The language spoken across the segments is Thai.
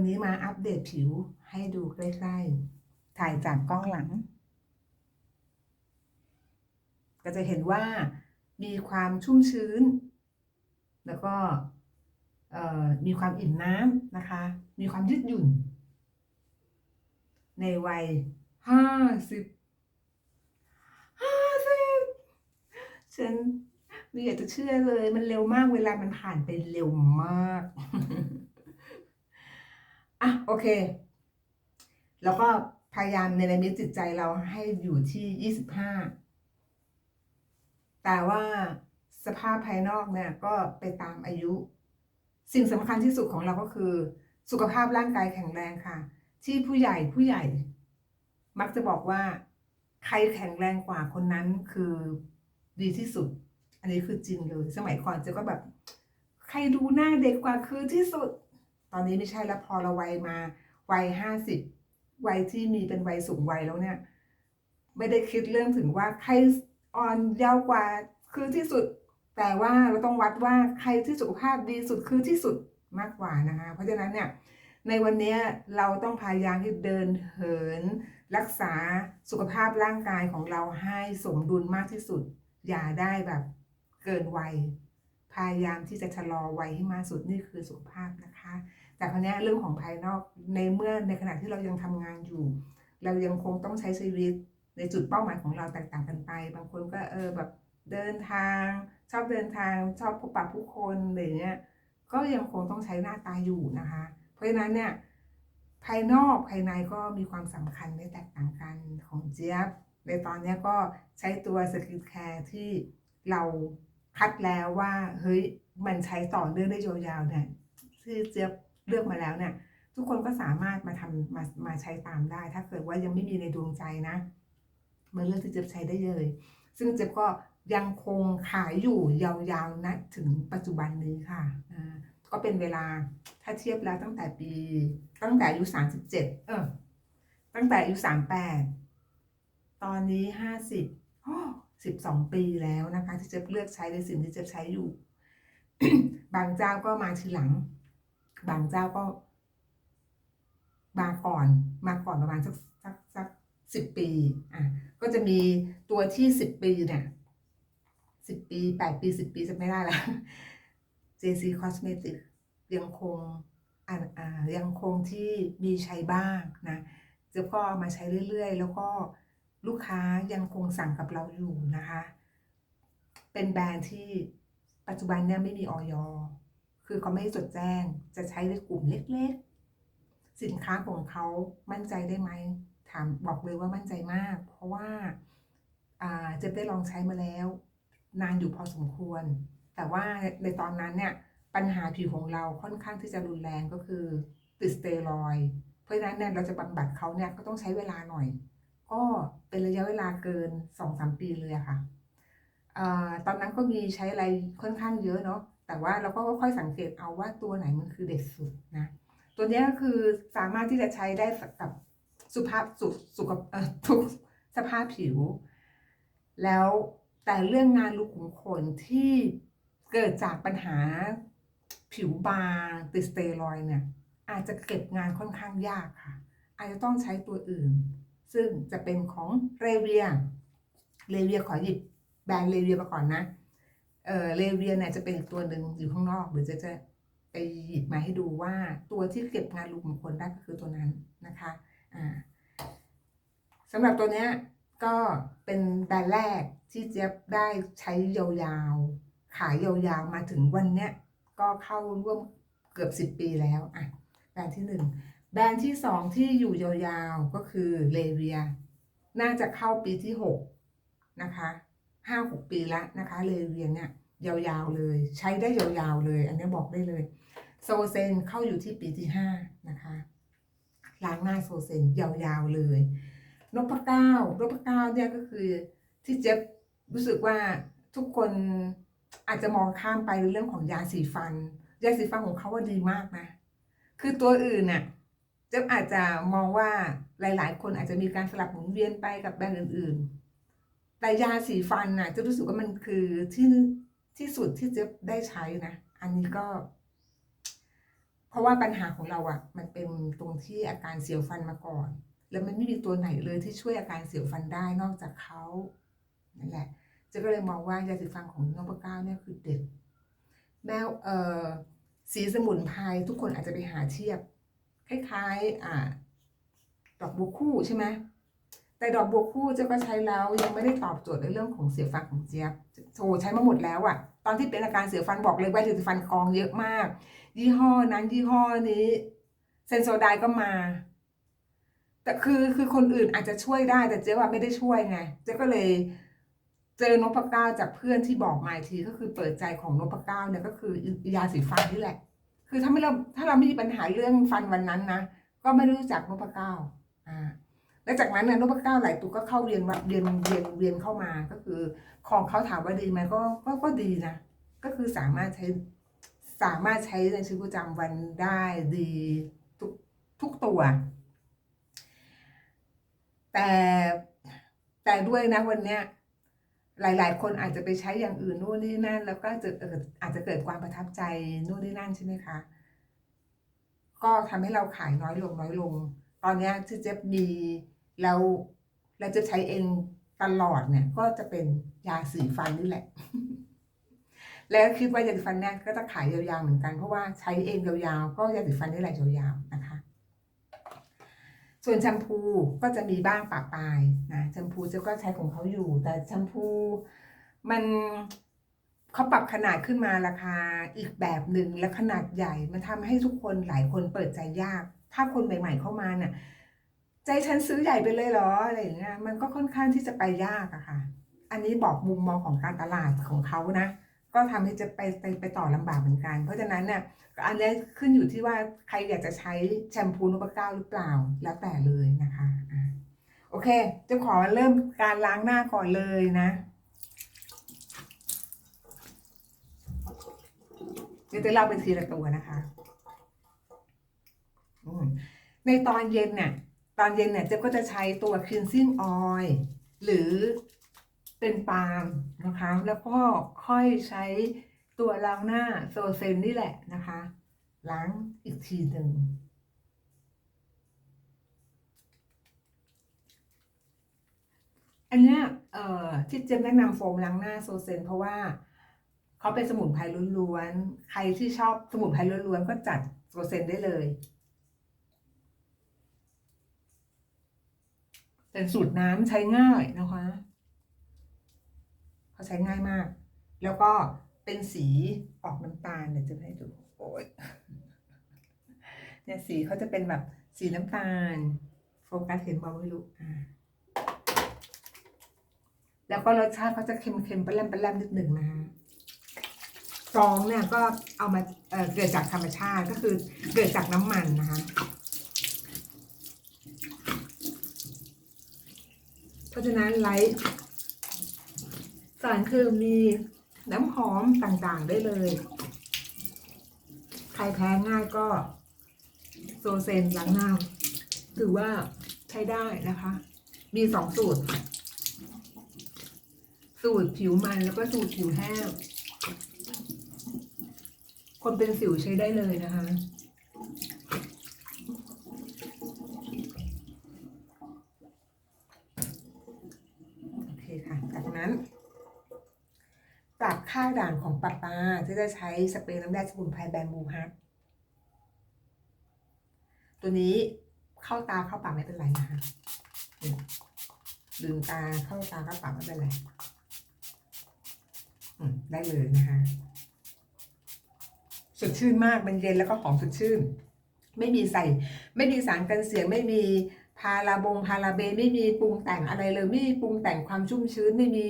วันนี้มาอัปเดตผิวให้ดูใกล้ๆ ถ่ายจากกล้องหลัง ก็จะเห็นว่ามีความชุ่มชื้น แล้วก็มีความอิ่มน้ำนะคะ มีความยืดหยุ่น ในวัยห้าสิบห้าสิบฉันไม่อยากจะเชื่อเลย มันเร็วมากเวลามันผ่านไปเร็วมาก อะโอเค แล้วก็พยายามในระมิตจิตใจเราให้อยู่ที่ยี่สิบห้าแต่ว่าสภาพภายนอกเนี่ยก็ไปตามอายุ สิ่งสำคัญที่สุดของเราก็คือ สุขภาพร่างกายแข็งแรงค่ะ ที่ผู้ใหญ่ผู้ใหญ่ มักจะบอกว่า ใครแข็งแรงกว่าคนนั้นคือดีที่สุด อันนี้คือจริงเลย สมัยก่อนเจะก็แบบ ใครดูหน้าเด็กกว่าคือที่สุด ตอนนี้ไม่ใช่แล้วพอเราวัยมาวัยห้าสิบวัยที่มีเป็นวัยสูงวัยแล้วเนี่ย ไม่ได้คิดเรื่องถึงว่าใครอ่อนเยาว์กว่าคือที่สุด แต่ว่าเราต้องวัดว่าใครที่สุขภาพดีสุดคือที่สุดมากกว่านะคะ เพราะฉะนั้นเนี่ยในวันนี้เราต้องพยายามที่เดินเหิน รักษาสุขภาพร่างกายของเราให้สมดุลมากที่สุด อย่าได้แบบเกินวัย พยายามที่จะชะลอวัยให้มากสุดนี่คือสุขภาพนะคะ แต่คราวนี้เรื่องของภายนอกในเมื่อในขณะที่เรายังทำงานอยู่ เรายังคงต้องใช้ชีวิตในจุดเป้าหมายของเราแตกต่างกันไป บางคนก็เออแบบเดินทาง ชอบเดินทาง ชอบพบปะผู้คนอะไรอเงี้ยก็ยังคงต้องใช้หน้าตาอยู่นะคะ เพราะฉะนั้นเนี่ยภายนอกภายในก็มีความสำคัญไม่แตกต่างกันของเจี๊ยบ ในตอนนี้ก็ใช้ตัวสกินแคร์ที่เราคัดแล้วว่า เฮ้ย มันใช้ต่อเนื่องได้ยาวๆเนี่ยที่เจี๊ยบ เลือกมาแล้วเนี่ยทุกคนก็สามารถมาทำมามาใช้ตามได้ ถ้าเกิดว่ายังไม่มีในดวงใจนะมันเลือกที่เจี๊ยบใช้ได้เลย ซึ่งเจี๊ยบก็ยังคงขายอยู่ยาวๆนะถึงปัจจุบันนี้ค่ะก็เป็นเวลาถ้าเทียบแล้วตั้งแต่ปี ตั้งแต่อายุสามสิบเจ็ดเออตั้งแต่อายุสามแปดตอนนี้ห้าสิบสิบสองปีแล้วนะคะ ที่เจะเลือกใช้ในสิ่งที่เจะใช้อยู่ บางเจ้าก็มาทีหลัง บางเจ้าก็มาก่อนมาก่อนประมาณสักสักสักสิบปีอะก็จะมีตัวที่สิบปีเนี่ยสิบปีแปดปีสิบปีจะไม่ได้ละ JC Cosmetic ยังคงอ่ายังคงที่มีใช้บ้างนะเจ๊ก็เอามาใช้เรื่อยๆ แล้วก็ลูกค้ายังคงสั่งกับเราอยู่นะคะ เป็นแบรนด์ที่ปัจจุบันเนี่ยไม่มีออย คือเขาไม่ให้จดแจ้ง จะใช้ในกลุ่มเล็กๆ สินค้าของเขามั่นใจได้ไหม ถามบอกเลยว่ามั่นใจมาก เพราะว่าเจะได้ลองใช้มาแล้ว นานอยู่พอสมควร แต่ว่าในตอนนั้นเนี่ยปัญหาผิวของเราค่อนข้างที่จะรุนแรงก็คือติดสเตียรอยเพราะฉะนั้นเนี่ยเราจะบำบัดเขาเนี่ยก็ต้องใช้เวลาหน่อย ก็เป็นระยะเวลาเกินสองสามปีเลยอะค่ะอตอนนั้นก็มีใช้อะไรค่อนข้างเยอะเนาะ แต่ว่าเราก็ค่อยสังเกตเอาว่าตัวไหนมันคือเด็ดสุดนะ ตัวนี้ก็คือสามารถที่จะใช้ได้กับสุภาพสุสุขเอ่อทุกสภาพผิว แล้วแต่เรื่องงานรูกขุมขนที่เกิดจากปัญหาผิวบางติดสเตียรอยเนี่ย อาจจะเก็บงานค่อนข้างยากค่ะ อาจจะต้องใช้ตัวอื่น ซึ่งจะเป็นของเรเวียเรเวียขอหยิบแบรนด์เรเวียมาก่อนนะ เออเรเวียเนี่ยจะเป็นอีกตัวหนึ่งอยู่ข้างนอก หรือจะจะไปหยิบมาให้ดูว่าตัวที่เก็บงานรูขุมขนได้ก็คือตัวนั้นนะคะอ่าสำหรับตัวเนี้ยก็เป็นแบรนด์แรกที่เจี๊ยบได้ใช้ยาวๆ ขายยาวๆ มาถึงวันเนี้ยก็เข้าร่วมเกือบสิบปีแล้วอะแบรนด์ที่หนึ่งแบรนด์ที่สองที่อยู่ยาวๆ ก็คือเลเวีย น่าจะเข้าปีที่หกนะคะห้าหกปีแล้วนะคะเลเวียเนี่ย ยาวๆเลย ใช้ได้ยาวๆเลย อันนี้บอกได้เลย โซเซนเข้าอยู่ที่ปีที่ห้านะคะล้างหน้าโซเซนยาวๆเลยนพเก้านพเก้าเนี่ยก็คือที่เจ็บรู้สึกว่าทุกคนอาจจะมองข้ามไปเรื่องของยาสีฟัน ยาสีฟันของเขาว่าดีมากนะ คือตัวอื่นน่ะเจ๊บอาจจะมองว่าหลาย ๆ คนอาจจะมีการสลับหมุนเวียนไปกับแบรนด์อื่น ๆ แต่ยาสีฟันน่ะเจะรู้สึกว่ามันคือที่ ที่สุดที่เจ๊ได้ใช้นะ อันนี้ก็ เพราะว่าปัญหาของเราอะ่ะ มันเป็นตรงที่อาการเสียวฟันมาก่อน แล้วมันไม่มีตัวไหนเลยที่ช่วยอาการเสียวฟันได้นอกจากเขานั่นแหละเจะก็เลยมองว่ายาสีฟันของน้องปะก้าเนี่ยคือเด็ดแม้เอ่อสีสมุนไพรทุกคนอาจจะไปหาเทียบ คล้ายๆ อ่าดอกบัวคู่ใช่ไหม แต่ดอกบัวคู่เจ๊ก็ใช้แล้วยังไม่ได้ตอบโจทย์ในเรื่องของเสียฟันของเจี๊ยบโชใช้มาหมดแล้วอะตอนที่เป็นอาการเสียฟันบอกเลยว่าสีฟันกองเยอะมาก ยี่ห้อนั้นยี่ห้อนี้ เซนโซไดก็มา แต่คือคือคนอื่นอาจจะช่วยได้แต่เจ๊ว่าไม่ได้ช่วยไง เจ๊ก็เลยเจอนพเก้าจากเพื่อนที่บอกมาทีก็คือเปิดใจของนพเก้าเนี่ยก็คือยาสีฟันนี่แหละ คือถ้าไม่เราถ้าเราไม่มีปัญหาเรื่องฟันวันนั้นนะก็ไม่รู้จักนพเก้าอ่า แล้วจากนั้นเนี่ยนพเก้าหลายตัวก็เข้าเรียนเรียนเรียนเรียนเข้ามาก็คือของเขาถามว่าดีไหมก็ก็ก็ดีนะ ก็คือสามารถใช้สามารถใช้ในชีวิตประจำวันได้ดีทุกทุกตัว แต่แต่ด้วยนะวันเนี้ยหลาย ๆ คนอาจจะไปใช้อย่างอื่นนู่นนี่นั่น แล้วก็จะเกิดอาจจะเกิดความประทับใจนู่นนี่นั่นใช่ไหมคะ ก็ทำให้เราขายน้อยลงน้อยลง ตอนนี้ที่เจ๊บมี แล้วเราจะใช้เองตลอดเนี่ย ก็จะเป็นยาสีฟันนี่แหละ แล้วคิดว่ายาสีฟันเนี่ยก็จะขายยาวๆเหมือนกันเพราะว่าใช้เองยาวๆก็ยาสีฟันนี่แหละยาวๆนะคะ ส่วนแชมพูก็จะมีบ้างปะปายนะแชมพูเจ๊ก็ใช้ของเขาอยู่ แต่แชมพูมันเขาปรับขนาดขึ้นมาราคาอีกแบบหนึ่งและขนาดใหญ่มันทำให้ทุกคนหลายคนเปิดใจยาก ถ้าคนใหม่ ๆ เข้ามาเนี่ย ใจฉันซื้อใหญ่ไปเลยเหรออะไรอย่างเงี้ยมันก็ค่อนข้างที่จะไปยากอะค่ะ อันนี้บอกมุมมองของการตลาดของเขานะ ก็ทำให้จะไปไปไปต่อลำบากเหมือนกัน เพราะฉะนั้นเนี่ยอันนี้ขึ้นอยู่ที่ว่าใครอยากจะใช้แชมพูนพเก้าหรือเปล่าแล้วแต่เลยนะคะโอเค จะขอเริ่มการล้างหน้าก่อนเลยนะเดี๋ยวจะเล่าเป็นทีละตัวนะคะในตอนเย็นเนี่ย ตอนเย็นเนี่ยเจ๊ก็จะใช้ตัว cleansing oil หรือเป็นปาล์มนะคะ แล้วก็ค่อยใช้ตัวล้างหน้าโซเซนนี่แหละนะคะ ล้างอีกทีหนึ่งอันเนี้ยเอ่อที่เจมแนะนำโฟมล้างหน้าโซเซน เพราะว่าเขาเป็นสมุนไพรล้วนๆ ใครที่ชอบสมุนไพรล้วนๆ ก็จัดโซเซนได้เลย เป็นสูตรน้ำใช้ง่ายนะคะเขาใช้ง่ายมาก แล้วก็เป็นสีออกน้ำตาลเดี๋ยวจะให้ดูโอ้ยเนี่ยสีเขาจะเป็นแบบสีน้ำตาล โฟกัสเห็นบอไม่รู้อ่าแล้วก็รสชาติเขาจะเค็มๆปลาแรมปลาแรมนิดหนึ่งนะคะซองเนี่ยก็เอามาเเกิดจากธรรมชาติก็คือเกิดจากน้ำมันนะคะ เพราะฉะนั้นไลท์สารคือมีน้ำหอมต่างๆได้เลย ใครแพ้ง่ายก็โซเซนล้างหน้าถือว่าใช้ได้นะคะ มีสองสูตร สูตรผิวมันแล้วก็สูตรผิวแห้งคนเป็นสิวใช้ได้เลยนะคะ โอเคค่ะ จากนั้น ปรับค่าด่างของปะปาที่จะใช้สเปรย์น้ำแร่สมุนไพรแบมบูฮัทตัวนี้เข้าตาเข้าปากไม่เป็นไรนะคะนี่ลืมตาเข้าตาเข้าปากไม่เป็นไรได้เลยนะคะสดชื่นมากมันเย็นแล้วก็หอมสดชื่น ไม่มีใส่ ไม่มีสารกันเสียงไม่มีพาราบงพาราเบนไม่มีปรุงแต่งอะไรเลย ไม่มีปรุงแต่งความชุ่มชื้นไม่มี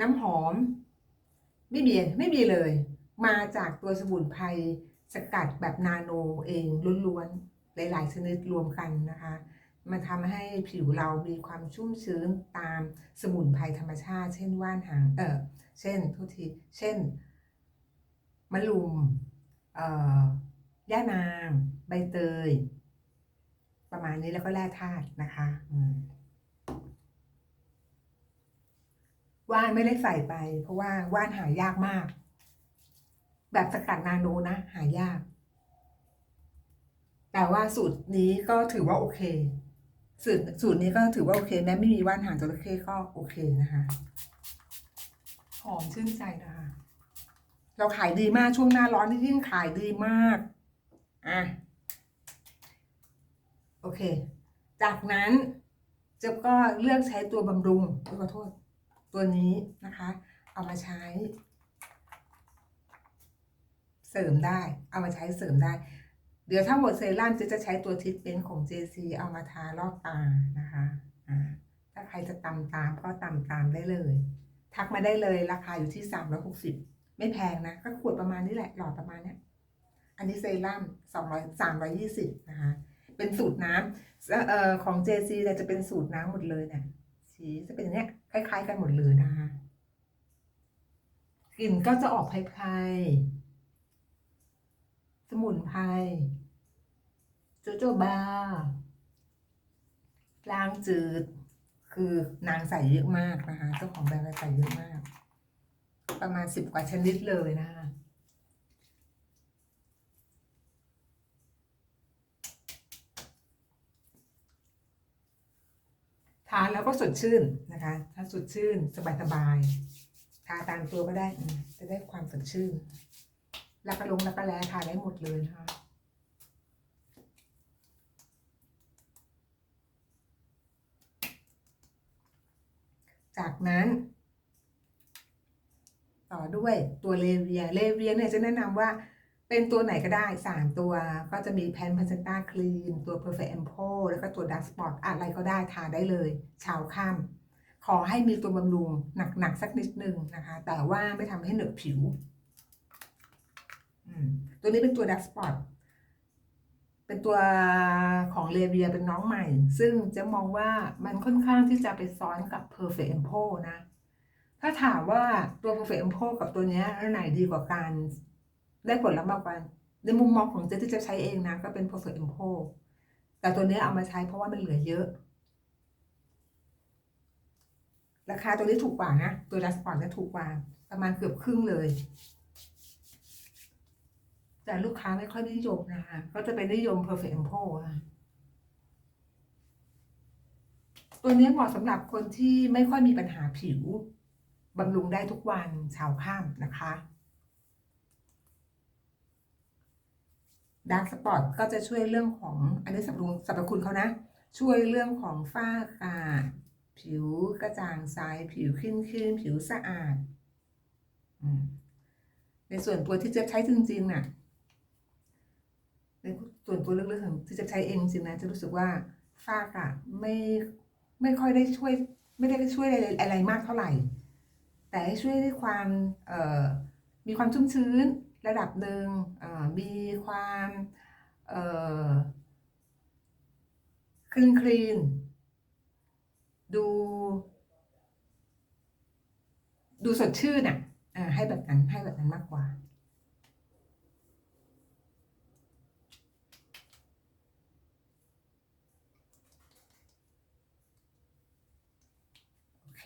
น้ำหอม ไม่มีไม่มีเลย มาจากตัวสมุนไพรสกัดแบบนาโนเองล้วนๆหลาย ๆ ชนิดรวมกันนะคะมันทำให้ผิวเรามีความชุ่มชื้นตามสมุนไพรธรรมชาติ เช่นว่านหางเออเช่นโทุทีเช่นมะลุมเอ่อย่านาง ใบเตย ประมาณนี้แล้วก็แร่ธาตุนะคะอืม ว่านไม่ได้ใส่ไป เพราะว่าว่านหายากมาก แบบสกัดนาโนนะ หายาก แต่ว่าสูตรนี้ก็ถือว่าโอเค สูตรสูตรนี้ก็ถือว่าโอเค แม้ไม่มีว่านหางจระเข้ก็โอเคนะคะหอมชื่นใจนะคะเราขายดีมากช่วงหน้าร้อนนี่ยิ่งขายดีมาก อะ โอเค จากนั้นเจ๊ก็เลือกใช้ตัวบำรุงขอโทษ ตัวนี้นะคะ เอามาใช้ เสริมได้ เอามาใช้เสริมได้ เดี๋ยวถ้าหมดเซรั่มจะจะใช้ตัวทิทเมนต์ของ JC เอามาทารอบตานะคะถ้าใครจะตำตามก็ตำตามได้เลย ทักมาได้เลยราคาอยู่ที่ 360 ไม่แพงนะ ก็ขวดประมาณนี้แหละหลอดประมาณเนี้ยอันนี้เซรั่ม200 320นะคะเป็นสูตรน้ำของ JC เนี่ยจะเป็นสูตรน้ำหมดเลยเนี่ยสีจะเป็นอย่างเนี้ย คล้าย ๆ กันหมดเลยนะคะ กลิ่นก็จะออกไพรๆสมุนไพรโจโจบาล้างจืด คือนางใส่เยอะมากนะคะเจ้าของแบรนด์ใส่เยอะมาก ประมาณสิบกว่าชนิดเลยนะคะ ทานแล้ว ก็สดชื่นนะคะ ถ้าสดชื่นสบายๆทาตามตัวก็ได้ จะได้ความสดชื่นแล้วก็ลงแล้วก็แลทาได้หมดเลยนะคะจากนั้น ต่อด้วยตัวเลเวียเลเวียเนี่ยจะแนะนำว่า เป็นตัวไหนก็ได้ 3 ตัวก็จะมีแพนพันเซนต้าครีมตัว Perfect Ample แล้วก็ตัว Dark Spot อะไรก็ได้ทาได้เลยเช้าค่ำขอให้มีตัวบำรุงหนักๆสักนิดนึงนะคะ แต่ว่าไม่ทำให้เหนอะผิว ตัวนี้เป็นตัว Dark Spot เป็นตัวของเลเวียเป็นน้องใหม่ ซึ่งจะมองว่ามันค่อนข้างที่จะไปซ้อนกับ Perfect Ample นะ ถ้าถามว่าตัว Perfect Ample กับตัวนี้อันไหนดีกว่ากัน ได้ผลลัพธ์มากกว่าในมุมมองของเจ๊ที่จะใช้เองนะ ก็เป็น Perfect Ample แต่ตัวนี้เอามาใช้เพราะว่ามันเหลือเยอะ ราคาตัวนี้ถูกกว่านะ ตัวดัสปอร์ตเนี่ยถูกกว่า ประมาณเกือบครึ่งเลย แต่ลูกค้าไม่ค่อยนิยมนะคะ ก็จะเป็นนิยม Perfect Ample อะตัวนี้เหมาะสำหรับคนที่ไม่ค่อยมีปัญหาผิวบำรุงได้ทุกวันเช้าค่ำนะคะ ดาร์กสปอตก็จะช่วยเรื่องของอันนี้สรรพคุณสรรพคุณเขานะ ช่วยเรื่องของฝ้ากระผิวกระจ่างใสผิวขึ้นขึ้นผิวสะอาดอในส่วนตัวที่จะใช้จริงๆน่ะในส่วนตัวเลือกๆของที่จะใช้เองจริงนะจะรู้สึกว่าฝ้ากระไม่ไม่ค่อยได้ช่วย ไม่ได้ช่วยอะไรอะไรมากเท่าไหร่ แต่ให้ช่วยด้วยความเอ่อมีความชุ่มชื้น ระดับหนึ่งมีความคลีนคลีน ดู ดูสดชื่นอะให้แบบนั้นให้แบบนั้นมากกว่าโอเค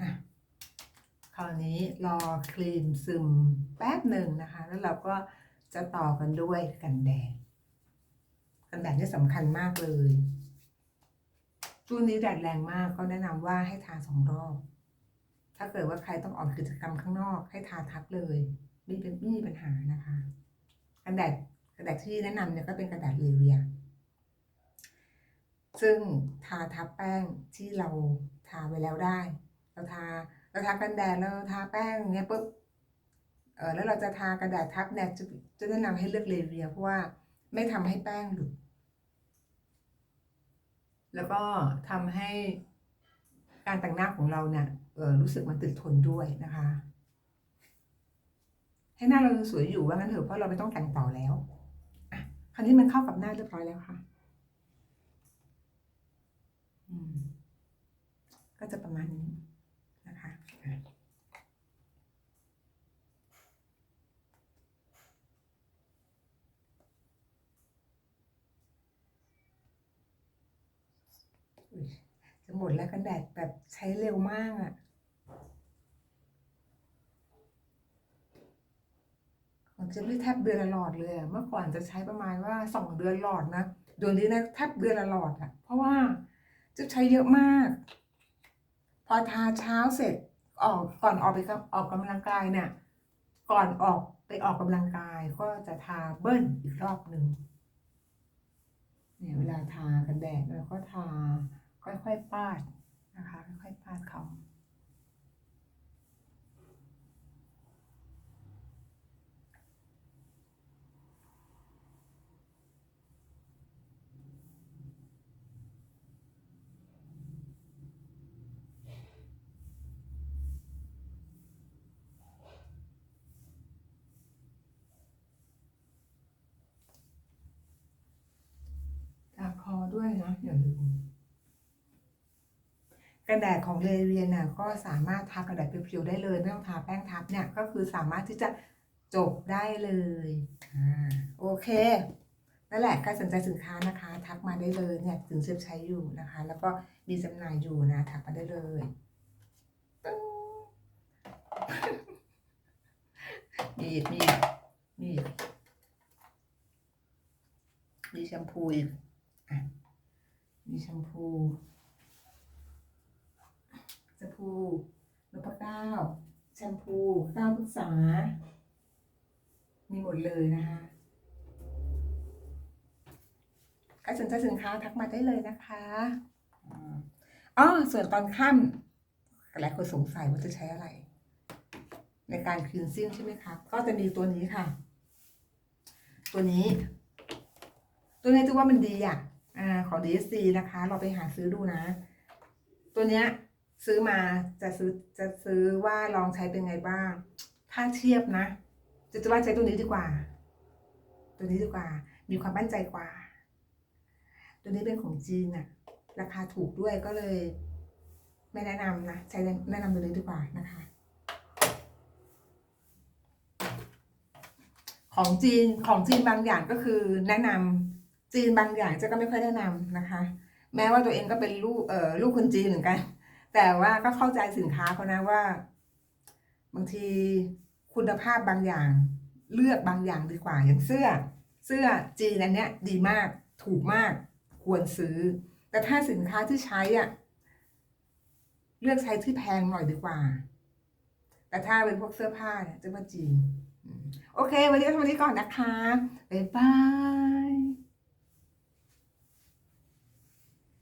อะ ราวนี้รอครีมซึมแป๊บหนึ่งนะคะ แล้วเราก็จะต่อกันด้วยกันแดด กันแดดนี่สำคัญมากเลยช่วงนี้แดดแรงมากก็แนะนำว่าให้ทาสองรอบ ถ้าเกิดว่าใครต้องออกกิจกรรมข้างนอก ให้ทาทับเลยไม่เป็นไม่มีปัญหานะคะ กันแดดกันแดดที่แนะนำเนี่ยก็เป็นกันแดดเลเวียซึ่งทาทับแป้งที่เราทาไว้แล้วได้ เราทา เราทากันแดดแล้วทาแป้งเนี้ยปุ๊บเออแล้วเราจะทากระดาษทับเนี่ยจะจะแนะนำให้เลือกเลเวียเพราะว่าไม่ทำให้แป้งหลุด แล้วก็ทำให้การแต่งหน้าของเราเนี่ยเออรู้สึกมันติดทนด้วยนะคะ ให้หน้าเราสวยอยู่ว่างั้นเถอะเพราะเราไม่ต้องแต่งต่อแล้วคราวนี้มันเข้ากับหน้าเรียบร้อยแล้วค่ะอืมก็จะประมาณนี้นะคะ จะหมดแล้วกันแดดแบบใช้เร็วมากอะ่ะขอจะไม่แทบเดือนละหลอดเลยเมื่อก่อนจะใช้ประมาณว่าสองเดือนหลอดนะเดี๋ยวนี้นะแทบเดือนละหลอดอะเพราะว่าจะใช้เยอะมาก พอทาเช้าเสร็จออกก่อนออกไปกับออกกำลังกายเนี่ยก่อนออกไปออกกำลังกายก็จะทาเบิ้ลอีกรอบหนึ่งเนี่ยเวลาทากันแดดเราก็ทา ค่อยๆปาดนะคะ ค่อยๆปาดเขาคอด้วยนะอย่าลืม กระดาษของเรเรียนน่ะก็สามารถทากระดาษเพียวๆได้เลยไม่ต้องทาแป้งทับเนี่ยก็คือสามารถที่จะจบได้เลยอ่าโอเคนั่นแหละใครสนใจสินค้านะคะ ทักมาได้เลยเนี่ยถึงเซฟใช้อยู่นะคะ แล้วก็มีจำหน่ายอยู่นะทักมาได้เลยตึ้งมีอีกมีอีกมีอีกมีแชมพูอีกอะมีแชมพูแชมพู นพเก้าแชมพูเก้าพฤกษา มีหมดเลยนะคะใครสนใจสินค้าทักมาได้เลยนะคะอ๋อส่วนตอนค่ำหลายคนสงสัยว่าจะใช้อะไร ในการคลีนซิ่งใช่ไหมคะ ก็จะมีตัวนี้ค่ะ ตัวนี้ ตัวนี้ถือว่ามันดีอะอ่าของ DSC นะคะ เราไปหาซื้อดูนะ ตัวเนี้ย ซื้อมาจะซื้อจะซื้อว่าลองใช้เป็นไงบ้าง ถ้าเทียบนะ จะจะว่าใช้ตัวนี้ดีกว่า ตัวนี้ดีกว่า มีความมั่นใจกว่า ตัวนี้เป็นของจีนอะราคาถูกด้วยก็เลย ไม่แนะนำนะ ใช้แนะนำตัวนี้ดีกว่านะคะ ของจีนของจีนบางอย่างก็คือแนะนำจีนบางอย่างจะก็ไม่ค่อยแนะนำนะคะ แม้ว่าตัวเองก็เป็นลูกเอ่อลูกคนจีนเหมือนกัน แต่ว่าก็เข้าใจสินค้าเขานะว่า บางทีคุณภาพบางอย่าง เลือกบางอย่างดีกว่าอย่างเสื้อ เสื้อจีนอันเนี้ย ดีมากถูกมาก ควรซื้อ แต่ถ้าสินค้าที่ใช้อะเลือกใช้ที่แพงหน่อยดีกว่า แต่ถ้าเป็นพวกเสื้อผ้าเนี่ยจะว่าจีน โอเค วันนี้ก็เท่านี้ก่อนนะคะ บ๊ายบาย